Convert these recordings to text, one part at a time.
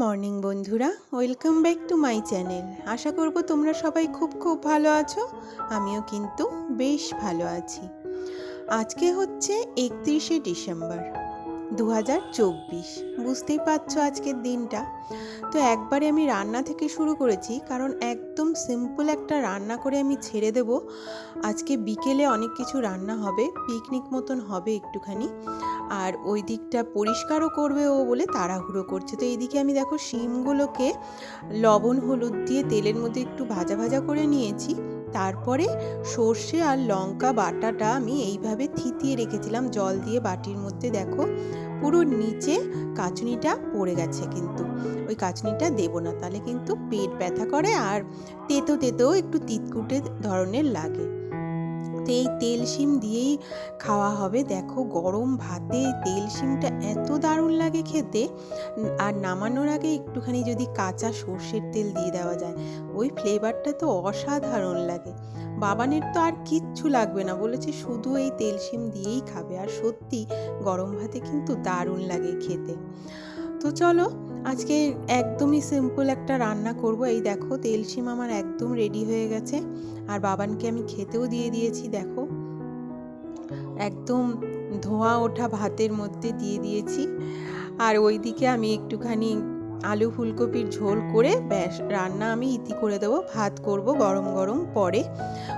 Morning, বন্ধুরা। Welcome back to my channel. আশা করব তোমরা সবাই খুব খুব ভালো আছো। আমিও কিন্তু বেশ ভালো আছি। আজকে হচ্ছে একত্রিশে ডিসেম্বর। দু হাজার চব্বিশ। বুঝতেই পারছ আজকের দিনটা। তো একবারে আমি রান্না থেকে শুরু করেছি, কারণ একদম সিম্পল একটা রান্না করে আমি ছেড়ে দেব। আজকে বিকেলে অনেক কিছু রান্না হবে পিকনিক মতন হবে একটুখানি। আর ওই দিকটা পরিষ্কারও করবে ও বলে তাড়াহুড়ো করছে। তো এইদিকে আমি দেখো শিমগুলোকে লবণ, হলুদ দিয়ে তেলের মধ্যে একটু ভাজা ভাজা করে নিয়েছি। তারপরে সর্ষে আর লঙ্কা বাটাটা আমি এইভাবে থিতিয়ে রেখেছিলাম, জল দিয়ে বাটির মধ্যে দেখো। পুরো নিচে কাচুনিটা পড়ে গেছে কিন্তু। ওই কাচুনিটা দেবো না, তাহলে কিন্তু পেট ব্যথা করে আর তেতো তেতেও একটু তিতকুটে ধরনের লাগে। তো এই তেল শিম দিয়েই খাওয়া হবে। দেখো গরম ভাতে তেল শিমটা এত দারুণ লাগে খেতে। আর নামানোর আগে একটুখানি যদি কাঁচা সর্ষের তেল দিয়ে দেওয়া যায়, ওই ফ্লেভারটা তো অসাধারণ লাগে। বাবানের তো আর কিচ্ছু লাগবে না, বলেছে শুধু এই তেল শিম দিয়েই খাবে। আর সত্যি গরম ভাতে কিন্তু দারুণ লাগে খেতে। তো চলো আজকে একদমই সিম্পল একটা রান্না করব। এই দেখো, তেল শিম আমার একদম রেডি হয়ে গেছে। আর বাবানকে আমি খেতেও দিয়ে দিয়েছি, দেখো। একদম ধোয়া ওঠা ভাতের মধ্যে দিয়ে দিয়েছি। আর ওইদিকে আমি একটুখানি আলু ফুলকপির ঝোল করে ব্যাস, রান্না আমি ইতি করে দেবো। ভাত করব গরম গরম পরে।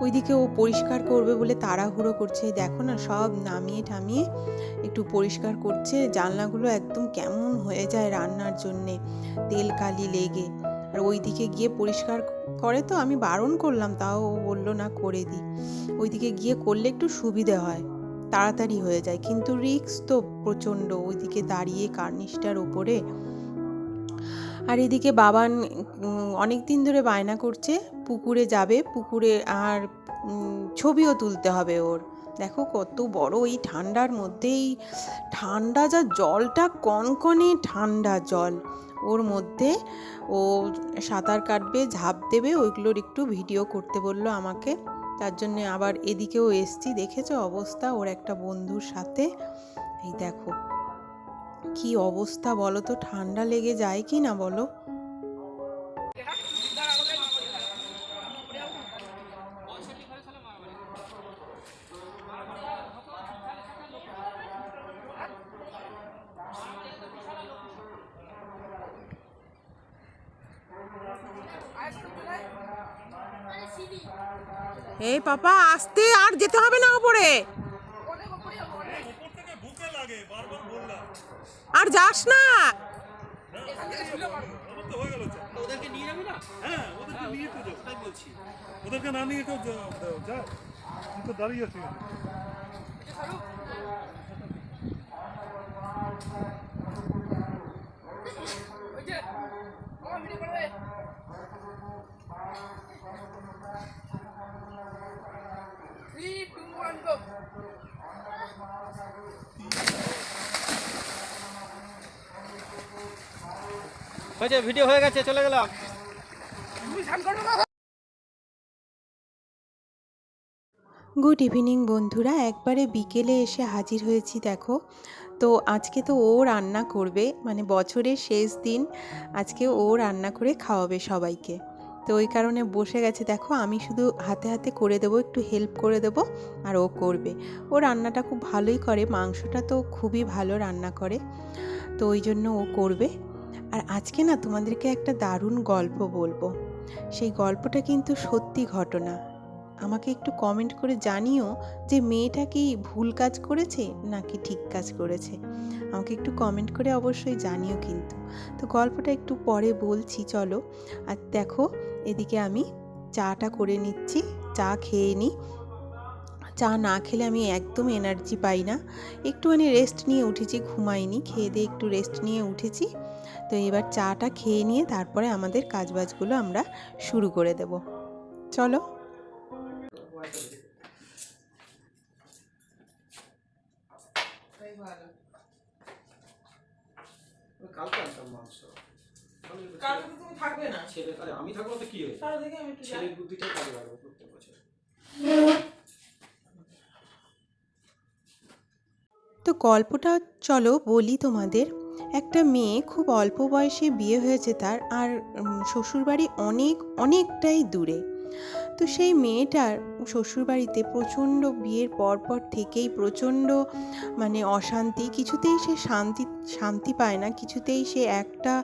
ওইদিকে ও পরিষ্কার করবে বলে তাড়াহুড়ো করছে। দেখো না, সব নামিয়ে টামিয়ে একটু পরিষ্কার করছে। জানলাগুলো একদম কেমন হয়ে যায় রান্নার জন্যে, তেল কালি লেগে। আর ওইদিকে গিয়ে পরিষ্কার করে তো আমি বারণ করলাম, তাও ও বলল না করে দিই ওইদিকে গিয়ে করলে একটু সুবিধে হয়, তাড়াতাড়ি হয়ে যায়। কিন্তু রিক্স তো প্রচণ্ড। ওইদিকে দাঁড়িয়ে কার্নিশটার ওপরে আর এদিকে বাবান অনেক দিন ধরে বায়না করছে, পুকুরে যাবে, পুকুরে আর ছবিও তুলতে হবে ওর। দেখো কত বড় এই ঠান্ডার মধ্যেই, ঠান্ডা যা জলটা, কনকনে ঠান্ডা জল। ওর মধ্যে ও সাঁতার কাটবে, ঝাঁপ দেবে, ওইগুলোর একটু ভিডিও করতে বলল আমাকে। তার জন্য আবার এদিকেও এসছি, দেখেছ অবস্থা ওর একটা বন্ধুর সাথে। এই দেখো। কি অবস্থা বলো তো? ঠান্ডা লেগে যায় কি না বলো? এই পাপা, আসতে আর যেতে হবে না ওপরে থেকে বুকে লাগে বারবার বললাম আর যাস না। হয়ে ওদেরকে নিয়ে যাবি না? হ্যাঁ ওদেরকে নিয়ে তো যাও তাই বলছি। ওদেরকে না নিয়ে কেউ যা- যাও, যা। তুই তো দাঁড়িয়ে Three, হয়েছে ভিডিও হয়ে গেছে, চলে গেলাম। গুড ইভিনিং বন্ধুরা। একবারে বিকেলে এসে হাজির হয়েছি, দেখো। তো আজকে তো ও রান্না করবে মানে বছরের শেষ দিন, আজকে ও রান্না করে খাওয়াবে সবাইকে। তো ওই কারণে বসে গেছে, দেখো। আমি শুধু হাতে হাতে করে দেবো, একটু হেল্প করে দেবো, আর ও করবে। ও রান্নাটা খুব ভালোই করে, মাংসটা তো খুবই ভালো রান্না করে। তো ওই জন্য ও করবে। আর আজকে না তোমাদেরকে একটা দারুণ গল্প বলব। সেই গল্পটা কিন্তু সত্যি ঘটনা। আমাকে একটু কমেন্ট করে জানিও যে মেয়েটা কি ভুল কাজ করেছে নাকি ঠিক কাজ করেছে। আমাকে একটু কমেন্ট করে অবশ্যই জানিও কিন্তু। তো গল্পটা একটু পরে বলছি, চলো। আর দেখো, এদিকে আমি চাটা করে নিচ্ছি, চা খেয়ে নিই চা না খেলে আমি একদম এনার্জি পাই না। একটুখানি রেস্ট নিয়ে উঠেছি, ঘুমাইনি। খেয়ে দিয়ে একটু রেস্ট নিয়ে উঠেছি। তো এবার চাটা খেয়ে নিয়ে তারপরে আমাদের কাজবাজগুলো আমরা শুরু করে দেব। চলো। আমি থাকব কি কাজে লাগবে প্রত্যেক বছর। তো গল্পটা চলো বলি তোমাদের। একটা মেয়ে খুব অল্প বয়সে বিয়ে হয়েছে তার আর শ্বশুরবাড়ি অনেক, অনেকটাই দূরে। তো সেই মেয়েটার শ্বশুরবাড়িতে প্রচণ্ড বিয়ের পরপর থেকেই প্রচণ্ড মানে অশান্তি, কিছুতেই সে শান্তি শান্তি পায় না, কিছুতেই সে একটা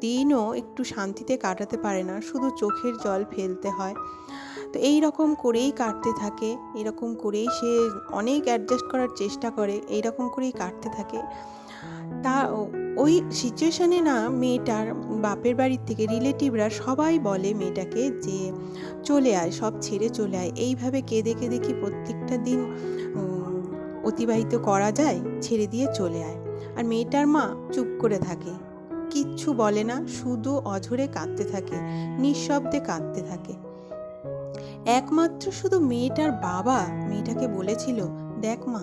দিনও একটু শান্তিতে কাটাতে পারে না, শুধু চোখের জল ফেলতে হয়। তো এই রকম করেই কাটতে থাকে, এরকম করেই সে অনেক অ্যাডজাস্ট করার চেষ্টা করে, এই রকম করেই কাটতে থাকে। তা ওই সিচুয়েশানে না মেয়েটার বাপের বাড়ির থেকে রিলেটিভরা সবাই বলে মেয়েটাকে যে, চলে আয়, সব ছেড়ে চলে আয়। এইভাবে কেঁদে কেঁদে কি প্রত্যেকটা দিন অতিবাহিত করা যায়? ছেড়ে দিয়ে চলে আয়। আর মেয়েটার মা চুপ করে থাকে। কিচ্ছু বলে না, শুধু অঝরে কাঁদতে থাকে, নিঃশব্দে কাঁদতে থাকে। একমাত্র শুধু মেয়েটার বাবা মেয়েটাকে বলেছিল, দেখ মা,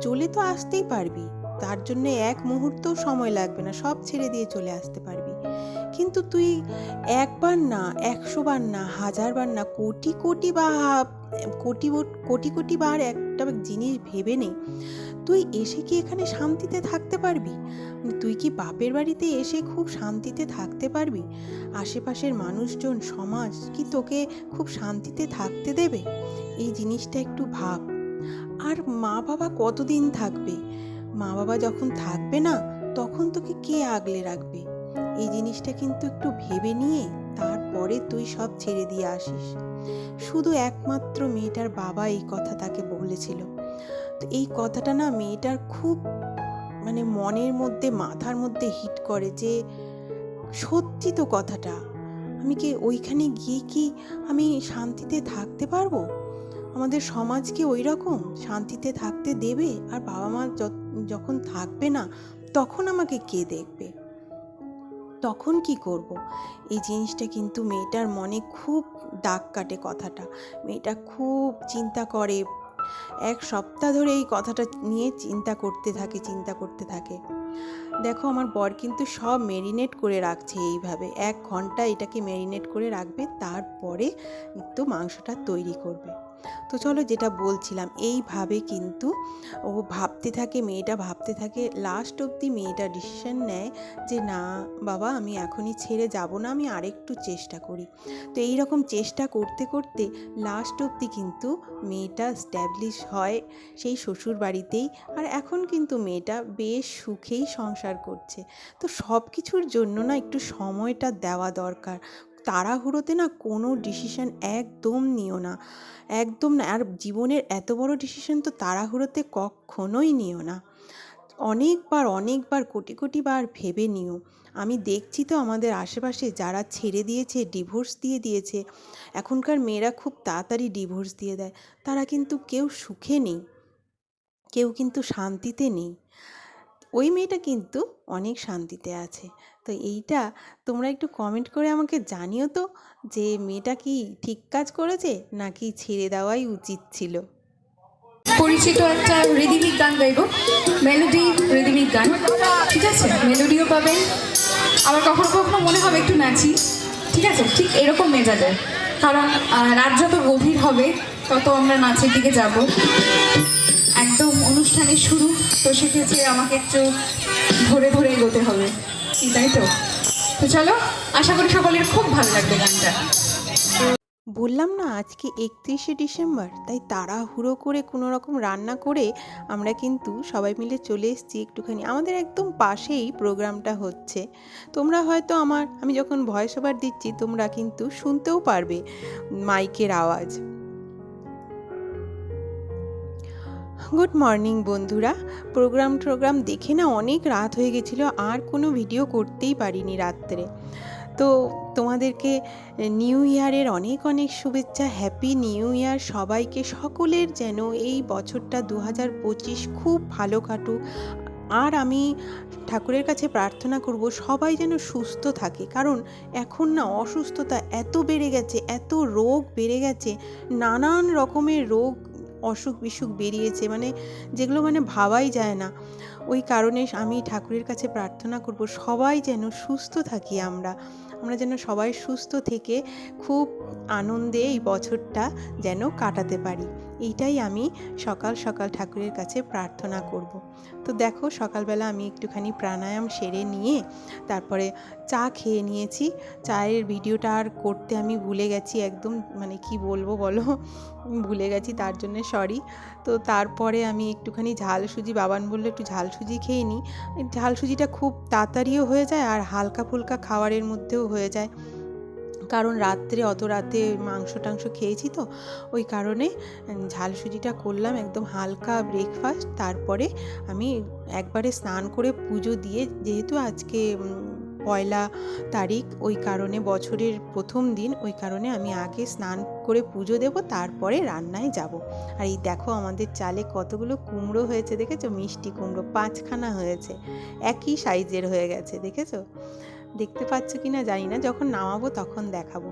চলে তো আসতেই পারবি। তার জন্য এক মুহূর্তও সময় লাগবে না, সব ছেড়ে দিয়ে চলে আসতে পারবি। কিন্তু তুই একবার না একশো বার না হাজার বার না, কোটি কোটি বা কোটি কোটি কোটি বার একটা জিনিস ভেবে নে। তুই এসে কি এখানে শান্তিতে থাকতে পারবি? তুই কি বাপের বাড়িতে এসে খুব শান্তিতে থাকতে পারবি? আশেপাশের মানুষজন, সমাজ কি তোকে খুব শান্তিতে থাকতে দেবে? এই জিনিসটা একটু ভাব। আর মা বাবা কতদিন থাকবে? মা বাবা যখন থাকবে না, তখন তোকে কে আগলে রাখবে? এই জিনিসটা কিন্তু একটু ভেবে নিয়ে তারপরে তুই সব ছেড়ে দিয়ে আসিস। শুধু একমাত্র মেয়েটার বাবা এই কথা তাকে বলেছিল। তো এই কথাটা না মেয়েটার খুব মানে মনের মধ্যে, মাথার মধ্যে হিট করে যে, সত্যি তো কথাটা। আমি কি ওইখানে গিয়ে কি আমি শান্তিতে থাকতে পারব? আমাদের সমাজ কি ওই রকম শান্তিতে থাকতে দেবে? আর বাবা মা যত- যখন থাকবে না, তখন আমাকে কে দেখবে? তখন কি করব? এই জিনিসটা কিন্তু মেয়েটার মনে খুব দাগ কাটে কথাটা। মেয়েটা খুব চিন্তা করে। এক সপ্তাহ ধরে এই কথাটা নিয়ে চিন্তা করতে থাকে, চিন্তা করতে থাকে। দেখো, আমার বর কিন্তু সব মেরিনেট করে রাখছে এইভাবে। এক ঘণ্টা এটাকে মেরিনেট করে রাখবে, তারপরে একটু মাংসটা তৈরি করবে। তো চলো যেটা বলছিলাম, এইভাবে কিন্তু ও ভাবতে থাকে, মেয়েটা ভাবতে থাকে লাস্ট অবধি মেয়েটা ডিসিশন নেয় যে, না বাবা, আমি এখনই ছেড়ে যাব না, আমি আরেকটু চেষ্টা করি। তো এই রকম চেষ্টা করতে করতে লাস্ট অবধি কিন্তু মেয়েটা স্ট্যাবলিশ হয় সেই শ্বশুর বাড়িতেই আর এখন কিন্তু মেয়েটা বেশ সুখেই সংসার করছে। তো সব কিছুর জন্য না একটু সময়টা দেওয়া দরকার। তাড়াহুড়োতে না কোনো ডিসিশন একদম নিও না। একদম না, আর জীবনের এত বড় ডিসিশন তো তাড়াহুড়োতে কখনোই নিও না। অনেকবার অনেকবার, কোটি কোটি বার ভেবে নিও। আমি দেখছি তো আমাদের আশেপাশে যারা ছেড়ে দিয়েছে ডিভোর্স দিয়ে দিয়েছে, এখনকার মেয়েরা খুব তাড়াতাড়ি ডিভোর্স দিয়ে দেয়। তারা কিন্তু কেউ সুখে নেই, কেউ কিন্তু শান্তিতে নেই। ওই মেয়েটা কিন্তু অনেক শান্তিতে আছে। তো এইটা তোমরা একটু কমেন্ট করে আমাকে জানিও তো যে মেয়েটা কি ঠিক কাজ করেছে নাকি ছেড়ে দেওয়াই উচিত ছিল? পরিচিত একটা রিদিমিক গান গাইব। মেলোডি রিদিমিক গান। ঠিক আছে? মেলোডিও পাবেন। আবার কখনো কখনো মনে হবে একটু নাচি। ঠিক আছে? ঠিক এরকম মেজাজে কারণ রাত যত গভীর হবে, তত আমরা নাচের দিকে যাব। একদম অনুষ্ঠানের শুরু, তো সেক্ষেত্রে আমাকে একটু ধরে ধরে এগোতে হবে। তাই তো? তো চলো, আশা করি সকলের খুব ভালো লাগবে গানটা। বললাম না, আজকে একত্রিশে ডিসেম্বর, তাই তাড়াহুড়ো করে কোনো রকম রান্না করে আমরা কিন্তু সবাই মিলে চলে এসেছি একটুখানি। আমাদের একদম পাশেই প্রোগ্রামটা হচ্ছে। তোমরা হয়তো আমার, আমি যখন ভয়েস ওভার দিচ্ছি, তোমরা কিন্তু শুনতেও পারবে মাইকের আওয়াজ। গুড মর্নিং বন্ধুরা। প্রোগ্রাম টোগ্রাম দেখে না অনেক রাত হয়ে গেছিল, আর কোনো ভিডিও করতেই পারিনি রাত্রে। তো তোমাদেরকে নিউ ইয়ারের অনেক অনেক শুভেচ্ছা, হ্যাপি নিউ ইয়ার সবাইকে, সকলের যেন এই বছরটা দু হাজার পঁচিশ খুব ভালো কাটুক। আর আমি ঠাকুরের কাছে প্রার্থনা করব, সবাই যেন সুস্থ থাকে। কারণ এখন না অসুস্থতা এত বেড়ে গেছে, এত রোগ বেড়ে গেছে, নানান রকমের রোগ অসুখ বিসুখ বেরিয়েছে মানে যেগুলো মানে ভাবাই যায় না। ওই কারণে আমি ঠাকুরের কাছে প্রার্থনা করব, সবাই যেন সুস্থ থাকি আমরা। আমরা যেন সবাই সুস্থ থেকে খুব আনন্দে এই বছরটা যেন কাটাতে পারি। এইটাই আমি সকাল সকাল ঠাকুরের কাছে প্রার্থনা করব। তো দেখো সকালবেলা আমি একটুখানি প্রাণায়াম সেরে নিয়ে তারপরে চা খেয়ে নিয়েছি। চায়ের ভিডিওটা আর করতে আমি ভুলে গেছি একদম মানে কি বলব বলো? ভুলে গেছি তার জন্য সরি তো তারপরে আমি একটুখানি ঝাল সুজি বাবান বলল একটু ঝাল সুজি খেয়ে নিই ঝাল সুজিটা খুব তাড়াতাড়িও হয়ে যায় আর হালকা ফুলকা খাবারের মধ্যেও হয়ে যায়। কারণ রাত্রে, অত রাতে মাংস টাংস খেয়েছি তো, ওই কারণে ঝাল সুজিটা করলাম একদম হালকা ব্রেকফাস্ট তারপরে আমি একবারে স্নান করে পুজো দিয়ে, যেহেতু আজকে পয়লা তারিখ, ওই কারণে বছরের প্রথম দিন, ওই কারণে আমি আগে স্নান করে পুজো দেব, তারপরে রান্নায় যাব। আর এই দেখো আমাদের চালে কতগুলো কুমড়ো হয়েছে, দেখেছ? মিষ্টি কুমড়ো, পাঁচখানা হয়েছে, একই সাইজের হয়ে গেছে, দেখেছ? দেখতে পাচ্ছ কি না জানি না, যখন নামাবো তখন দেখাবো।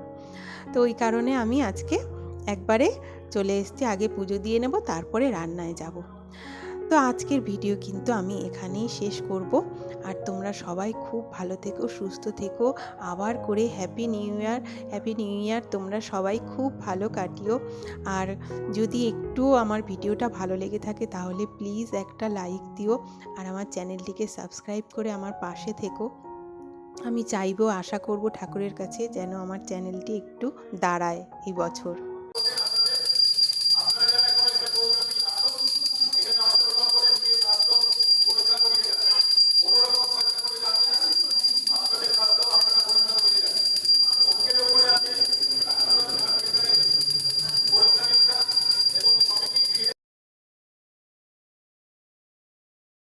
তো ওই কারণে আমি আজকে একবারে চলে এসেছি, আগে পুজো দিয়ে নেব, তারপরে রান্নায় যাব। তো আজকের ভিডিও কিন্তু আমি এখানেই শেষ করব। আর তোমরা সবাই খুব ভালো থেকো, সুস্থ থেকো, আবার করে happy new year happy new year তোমরা সবাই খুব ভালো কাটিও। আর যদি একটু আমার ভিডিওটা ভালো লেগে থাকে তাহলে প্লিজ একটা লাইক দিও। আর আমার চ্যানেলটিকে সাবস্ক্রাইব করে আমার পাশে থেকো। আমি চাইব আশা করব ঠাকুরের কাছে যেন আমার চ্যানেলটি একটু দাঁড়ায় এই বছর।